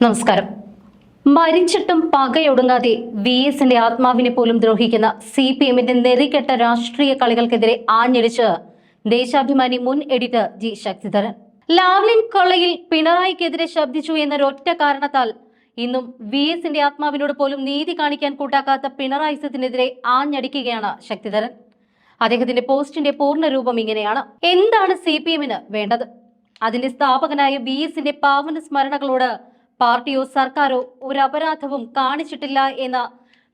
നമസ്കാരം. മരിച്ചിട്ടും പകയൊടുങ്ങാതെ വി എസിന്റെ ആത്മാവിനെ പോലും ദ്രോഹിക്കുന്ന സി പി എമ്മിന്റെ നെറികെട്ട രാഷ്ട്രീയ കളികൾക്കെതിരെ ആഞ്ഞടിച്ച് ദേശാഭിമാനി മുൻ എഡിറ്റർ ജി ശക്തിധരൻ. ലാവ്ലിൻ കൊള്ളയിൽ പിണറായിക്കെതിരെ ശബ്ദിച്ചു എന്നൊരൊറ്റ കാരണത്താൽ ഇന്നും വി എസിന്റെ ആത്മാവിനോട് പോലും നീതി കാണിക്കാൻ കൂട്ടാക്കാത്ത പിണറായിസത്തിനെതിരെ ആഞ്ഞടിക്കുകയാണ് ശക്തിധരൻ. അദ്ദേഹത്തിന്റെ പോസ്റ്റിന്റെ പൂർണ രൂപം ഇങ്ങനെയാണ്. എന്താണ് സി പി എമ്മിന് വേണ്ടത്? അതിന്റെ സ്ഥാപകനായ വി എസിന്റെ പാവന സ്മരണകളോട് പാർട്ടിയോ സർക്കാരോ ഒരു അപരാധവും കാണിച്ചിട്ടില്ല എന്ന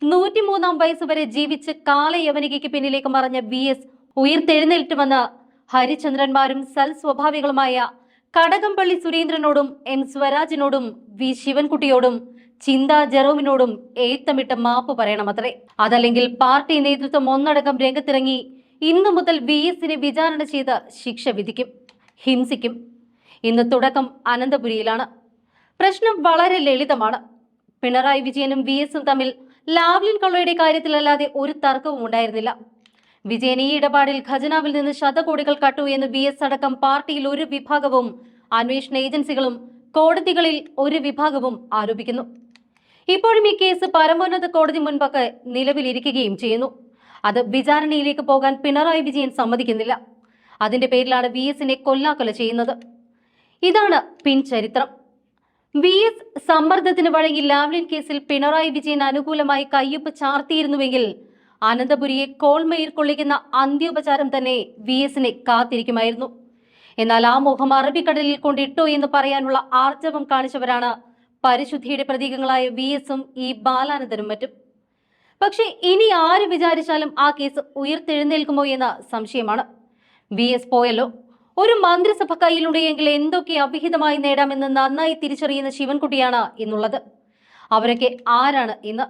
നൂറ്റിമൂന്നാം വയസ്സ് വരെ ജീവിച്ച് കാലയവനികയ്ക്ക് പിന്നിലേക്ക് മറഞ്ഞ വി എസ് ഉയർത്തെഴുന്നേറ്റ് വന്ന ഹരിചന്ദ്രന്മാരും സൽസ്വഭാവികളുമായ കടകംപള്ളി സുരേന്ദ്രനോടും എം സ്വരാജിനോടും വി ശിവൻകുട്ടിയോടും ചിന്ത ജെറോമിനോടും ഏത്തമിട്ട് മാപ്പ് പറയണമത്രേ. അതല്ലെങ്കിൽ പാർട്ടി നേതൃത്വം ഒന്നടങ്കം രംഗത്തിറങ്ങി ഇന്നു മുതൽ വി എസിനെ വിചാരണ ചെയ്ത് ശിക്ഷ വിധിക്കും. ഹിംസിക്കും. ഇന്ന് തുടക്കം അനന്തപുരിയിലാണ്. പ്രശ്നം വളരെ ലളിതമാണ്. പിണറായി വിജയനും വി എസും തമ്മിൽ ലാവ്ലിൻ കൊള്ളയുടെ കാര്യത്തിലല്ലാതെ ഒരു തർക്കവും ഉണ്ടായിരുന്നില്ല. വിജയൻ ഈ ഇടപാടിൽ ഖജനാവിൽ നിന്ന് ശതകോടികൾ കട്ടു എന്ന് വി എസ് അടക്കം പാർട്ടിയിൽ ഒരു വിഭാഗവും അന്വേഷണ ഏജൻസികളും കോടതികളിൽ ഒരു വിഭാഗവും ആരോപിക്കുന്നു. ഇപ്പോഴും ഈ കേസ് പരമോന്നത കോടതി മുൻപൊക്കെ നിലവിലിരിക്കുകയും ചെയ്യുന്നു. അത് വിചാരണയിലേക്ക് പോകാൻ പിണറായി വിജയൻ സമ്മതിക്കുന്നില്ല. അതിന്റെ പേരിലാണ് വി എസിനെ കൊല്ലാക്കൊല ചെയ്യുന്നത്. ഇതാണ് പിൻചരിത്രം. വി എസ് സമ്മർദ്ദത്തിന് വഴങ്ങി ലാവ്ലിൻ കേസിൽ പിണറായി വിജയൻ അനുകൂലമായി കയ്യൊപ്പ് ചാർത്തിയിരുന്നുവെങ്കിൽ അനന്തപുരിയെ കോൾമയിൽ കൊള്ളിക്കുന്ന അന്ത്യോപചാരം തന്നെ വി എസിനെ കാത്തിരിക്കുമായിരുന്നു. എന്നാൽ ആ മുഖം അറബിക്കടലിൽ കൊണ്ടിട്ടോ എന്ന് പറയാനുള്ള ആർജവം കാണിച്ചവരാണ് പരിശുദ്ധിയുടെ പ്രതീകങ്ങളായ വി എസും ഈ ബാലാനന്ദനും മറ്റും. പക്ഷേ ഇനി ആര് വിചാരിച്ചാലും ആ കേസ് ഉയർത്തെഴുന്നേൽക്കുമോ എന്ന സംശയമാണ്. വി എസ് പോയല്ലോ. ഒരു മന്ത്രിസഭ കയ്യിലുണ്ടെങ്കിൽ എന്തൊക്കെ അഭിഹിതമായി നേടാമെന്ന് നന്നായി തിരിച്ചറിയുന്ന ശിവൻകുട്ടിയാണ് ഇന്നുള്ളത്. അവരൊക്കെ ആരാണ് ഇന്ന്?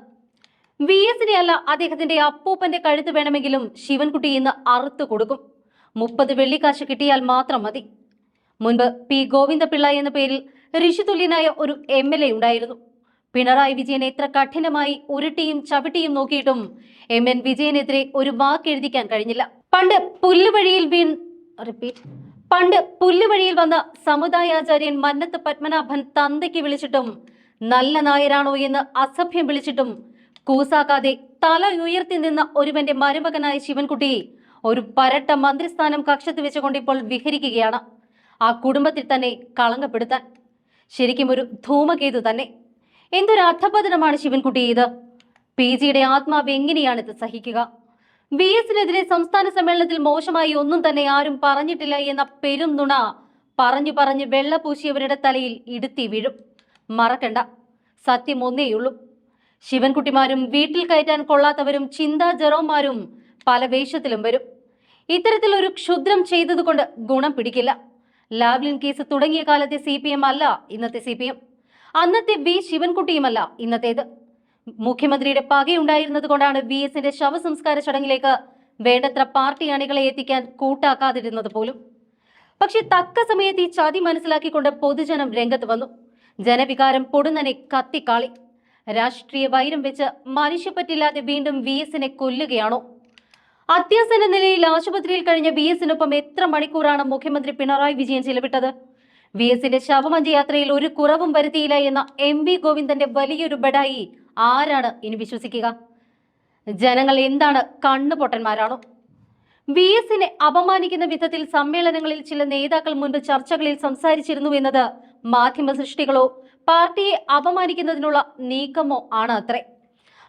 വി എസിനെ അല്ല അദ്ദേഹത്തിന്റെ അപ്പൂപ്പന്റെ കഴുത്ത് വേണമെങ്കിലും ശിവൻകുട്ടി ഇന്ന് അറുത്തു കൊടുക്കും. മുപ്പത് വെള്ളിക്കാശ് കിട്ടിയാൽ മാത്രം മതി. മുൻപ് പി ഗോവിന്ദപിള്ള എന്ന പേരിൽ ഋഷിതുല്യനായ ഒരു എം എൽ എ ഉണ്ടായിരുന്നു. പിണറായി വിജയനെ എത്ര കഠിനമായി ഉരുട്ടിയും ചവിട്ടിയും നോക്കിയിട്ടും എം എൻ വിജയനെതിരെ ഒരു വാക്കെഴുതിക്കാൻ കഴിഞ്ഞില്ല. പണ്ട് പുല്ലുവഴിയിൽ വീൺ റിപ്പീറ്റ്. പണ്ട് പുല്ലുവഴിയിൽ വന്ന സമുദായാചാര്യൻ മന്നത്ത് പത്മനാഭൻ തന്തയ്ക്ക് വിളിച്ചിട്ടും നല്ല നായരാണോ എന്ന് അസഭ്യം വിളിച്ചിട്ടും കൂസാക്കാതെ തല ഉയർത്തി നിന്ന ഒരുവന്റെ മരുമകനായ ശിവൻകുട്ടി ഒരു പരട്ട മന്ത്രിസ്ഥാനം കക്ഷത്ത് വെച്ചുകൊണ്ട് ഇപ്പോൾ വിഹരിക്കുകയാണ്. ആ കുടുംബത്തിൽ തന്നെ കളങ്കപ്പെടുത്താൻ. ശരിക്കും ഒരു ധൂമകേതു തന്നെ. എന്തൊരു അധപതനമാണ് ശിവൻകുട്ടി ഇത്. പി. ജിയുടെ ആത്മാവ് എങ്ങനെയാണ് ഇത് സഹിക്കുക? വി എസിനെതിരെ സംസ്ഥാന സമ്മേളനത്തിൽ മോശമായി ഒന്നും തന്നെ ആരും പറഞ്ഞിട്ടില്ല എന്ന പെരും നുണ പറഞ്ഞു പറഞ്ഞ് വെള്ളപൂശിയവരുടെ തലയിൽ ഇടുത്തി വീഴും. മറക്കണ്ട. സത്യം ഒന്നേയുള്ളൂ ശിവൻകുട്ടിമാരും വീട്ടിൽ കയറ്റാൻ കൊള്ളാത്തവരും ചിന്താ ജെറോമാരും പല വേഷത്തിലും വരും. ഇത്തരത്തിൽ ഒരു ക്ഷുദ്രം ചെയ്തതുകൊണ്ട് ഗുണം പിടിക്കില്ല. ലാവ്ലിൻ കേസ് തുടങ്ങിയ കാലത്തെ സി അല്ല ഇന്നത്തെ സി അന്നത്തെ വി ശിവൻകുട്ടിയുമല്ല ഇന്നത്തേത്. മുഖ്യമന്ത്രിയുടെ പകയുണ്ടായിരുന്നത് കൊണ്ടാണ് വി എസിന്റെ ശവസംസ്കാര ചടങ്ങിലേക്ക് വേണ്ടത്ര പാർട്ടി അണികളെ എത്തിക്കാൻ കൂട്ടാക്കാതിരുന്നത് പോലും. പക്ഷെ തക്ക സമയത്ത് ഈ ചതി മനസ്സിലാക്കിക്കൊണ്ട് പൊതുജനം രംഗത്ത് വന്നു. ജനവികാരം പൊടുന്നനെ കത്തിക്കാളി. രാഷ്ട്രീയ വൈരം വെച്ച് മനുഷ്യപ്പറ്റില്ലാതെ വീണ്ടും വി എസിനെ കൊല്ലുകയാണോ? അത്യാസന്ന നിലയിൽ ആശുപത്രിയിൽ കഴിഞ്ഞ വി എസിനൊപ്പം എത്ര മണിക്കൂറാണ് മുഖ്യമന്ത്രി പിണറായി വിജയൻ ചെലവിട്ടത്? വി എസിന്റെ ശവമഞ്ചയാത്രയിൽ ഒരു കുറവും വരുത്തിയില്ല എന്ന എം വി ഗോവിന്ദന്റെ വലിയൊരു ബഡായി ആരാണ് ഇനി വിശ്വസിക്കുക? ജനങ്ങൾ എന്താണ് കണ്ണുപൊട്ടന്മാരാണോ? വി എസിനെ അപമാനിക്കുന്ന വിധത്തിൽ സമ്മേളനങ്ങളിൽ ചില നേതാക്കൾ മുൻപ് ചർച്ചകളിൽ സംസാരിച്ചിരുന്നു എന്നത് മാധ്യമ സൃഷ്ടികളോ പാർട്ടിയെ അപമാനിക്കുന്നതിനുള്ള നീക്കമോ ആണ് അത്രേ.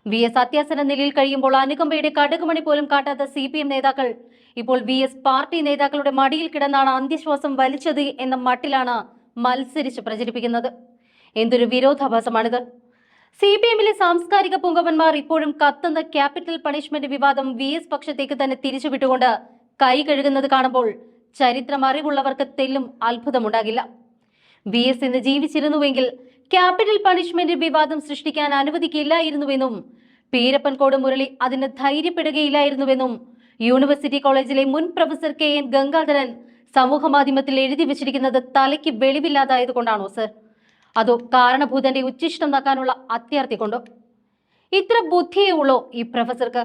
വി എസ് അത്യാസന നിലയിൽ കഴിയുമ്പോൾ അനുകമ്പയുടെ കടുകുമണി പോലും കാട്ടാത്ത സി പി എം നേതാക്കൾ ഇപ്പോൾ വി എസ് പാർട്ടി നേതാക്കളുടെ മടിയിൽ കിടന്നാണ് അന്ത്യശ്വാസം വലിച്ചത് എന്ന മട്ടിലാണ് മത്സരിച്ച് പ്രചരിപ്പിക്കുന്നത്. എന്തൊരു വിരോധാഭാസമാണിത്. സി പി എമ്മിലെ സാംസ്കാരിക പുങ്കവന്മാർ ഇപ്പോഴും കത്തുന്ന ക്യാപിറ്റൽ പണിഷ്മെന്റ് വിവാദം വി എസ് പക്ഷത്തേക്ക് തന്നെ തിരിച്ചുവിട്ടുകൊണ്ട് കൈ കഴുകുന്നത് കാണുമ്പോൾ ചരിത്രം അറിവുള്ളവർക്ക് തെല്ലും അത്ഭുതമുണ്ടാകില്ല. വി എസ് ഇന്ന് ജീവിച്ചിരുന്നുവെങ്കിൽ ക്യാപിറ്റൽ പണിഷ്മെന്റ് വിവാദം സൃഷ്ടിക്കാൻ അനുവദിക്കില്ലായിരുന്നുവെന്നും പീരപ്പൻകോട് മുരളി അതിന് ധൈര്യപ്പെടുകയില്ലായിരുന്നുവെന്നും യൂണിവേഴ്സിറ്റി കോളേജിലെ മുൻ പ്രൊഫസർ കെ എൻ ഗംഗാധരൻ സമൂഹ മാധ്യമത്തിൽ എഴുതി വെച്ചിരിക്കുന്നത് തലയ്ക്ക് വെളിവില്ലാതായതുകൊണ്ടാണോ സർ? അതോ കാരണഭൂതന്റെ ഉച്ചിഷ്ടം നക്കാനുള്ള അത്യാർത്ഥി കൊണ്ടോ? ഇത്ര ബുദ്ധിയേ ഉള്ളോ ഈ പ്രൊഫസർക്ക്?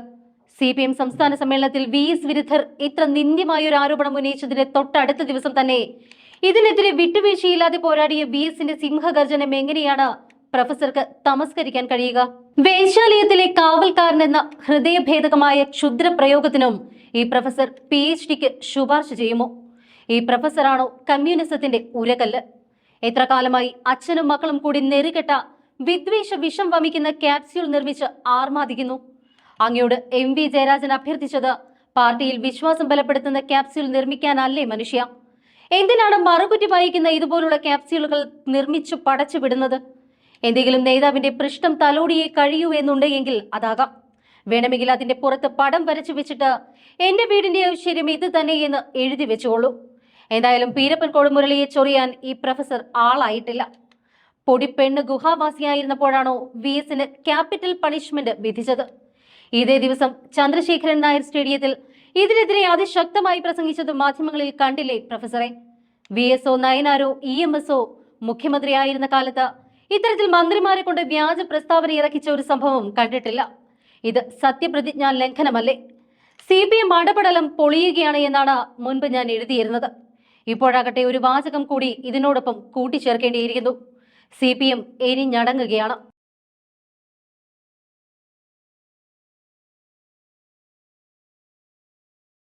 സി പി എം സംസ്ഥാന സമ്മേളനത്തിൽ വി എസ് വിരുദ്ധർ ഇത്ര നിന്ദ്യമായ ഒരു ആരോപണം ഉന്നയിച്ചതിന്റെ തൊട്ടടുത്ത ദിവസം തന്നെ ഇതിനെതിരെ വിട്ടുവീഴ്ചയില്ലാതെ പോരാടിയ വി എസിന്റെ സിംഹഗർജനം എങ്ങനെയാണ് പ്രൊഫസർക്ക് തമസ്കരിക്കാൻ കഴിയുക. വേശ്യാലയത്തിലെ കാവൽക്കാരനെന്ന ഹൃദയഭേദകമായ ക്ഷുദ്ര പ്രയോഗത്തിനും ഈ പ്രൊഫസർ പി എച്ച് ഡിക്ക് ശുപാർശ ചെയ്യുമോ? ഈ പ്രൊഫസറാണോ കമ്മ്യൂണിസത്തിന്റെ ഉരകല്ല്? എത്ര കാലമായി അച്ഛനും മക്കളും കൂടി നെറികെട്ട വിദ്വേഷ വിഷം വമിക്കുന്ന ക്യാപ്സ്യൂൾ നിർമ്മിച്ച് ആർമാദിക്കുന്നു. അങ്ങയോട് എം വി ജയരാജൻ അഭ്യർത്ഥിച്ചത് പാർട്ടിയിൽ വിശ്വാസം ബലപ്പെടുത്തുന്ന ക്യാപ്സ്യൂൾ നിർമ്മിക്കാനല്ലേ മനുഷ്യ? എന്തിനാണ് മറുകുറ്റി വായിക്കുന്ന ഇതുപോലുള്ള ക്യാപ്സ്യൂളുകൾ നിർമ്മിച്ചു പടച്ചു വിടുന്നത്? എന്തെങ്കിലും നേതാവിന്റെ പൃഷ്ഠം തലോടിയെ കഴിയൂ എന്നുണ്ടെങ്കിൽ അതാകാം. വേണമെങ്കിൽ അതിന്റെ പുറത്ത് പടം വരച്ചു വെച്ചിട്ട് എന്റെ വീടിന്റെ ഐശ്വര്യം ഇത് തന്നെയെന്ന് എഴുതി വെച്ചോളൂ. എന്തായാലും പീരപ്പൻ കൊടുമുരളിയെ ചൊറിയാൻ ഈ പ്രൊഫസർ ആളായിട്ടില്ല. പൊടിപ്പെണ്ണ് ഗുഹാവാസിയായിരുന്നപ്പോഴാണോ വി എസിന് ക്യാപിറ്റൽ പണിഷ്മെന്റ് വിധിച്ചത്. ഇതേ ദിവസം ചന്ദ്രശേഖരൻ നായർ സ്റ്റേഡിയത്തിൽ ഇതിനെതിരെ അതിശക്തമായി പ്രസംഗിച്ചത് മാധ്യമങ്ങളിൽ കണ്ടില്ലേ പ്രൊഫസറെ? വി എസ് ഒ നയനാരോ ഇ എം എസ് ഒ മുഖ്യമന്ത്രിയായിരുന്ന കാലത്ത് ഇത്തരത്തിൽ മന്ത്രിമാരെ കൊണ്ട് വ്യാജ പ്രസ്താവന ഇറക്കിച്ച ഒരു സംഭവം കണ്ടിട്ടില്ല. ഇത് സത്യപ്രതിജ്ഞാ ലംഘനമല്ലേ? സി പി എം അടപടലം പൊളിയുകയാണ് എന്നാണ് മുൻപ് ഞാൻ എഴുതിയിരുന്നത്. ഇപ്പോഴാകട്ടെ ഒരു വാചകം കൂടി ഇതിനോടൊപ്പം കൂട്ടിച്ചേർക്കേണ്ടിയിരിക്കുന്നു. C P M എരിഞ്ഞടങ്ങുകയാണ്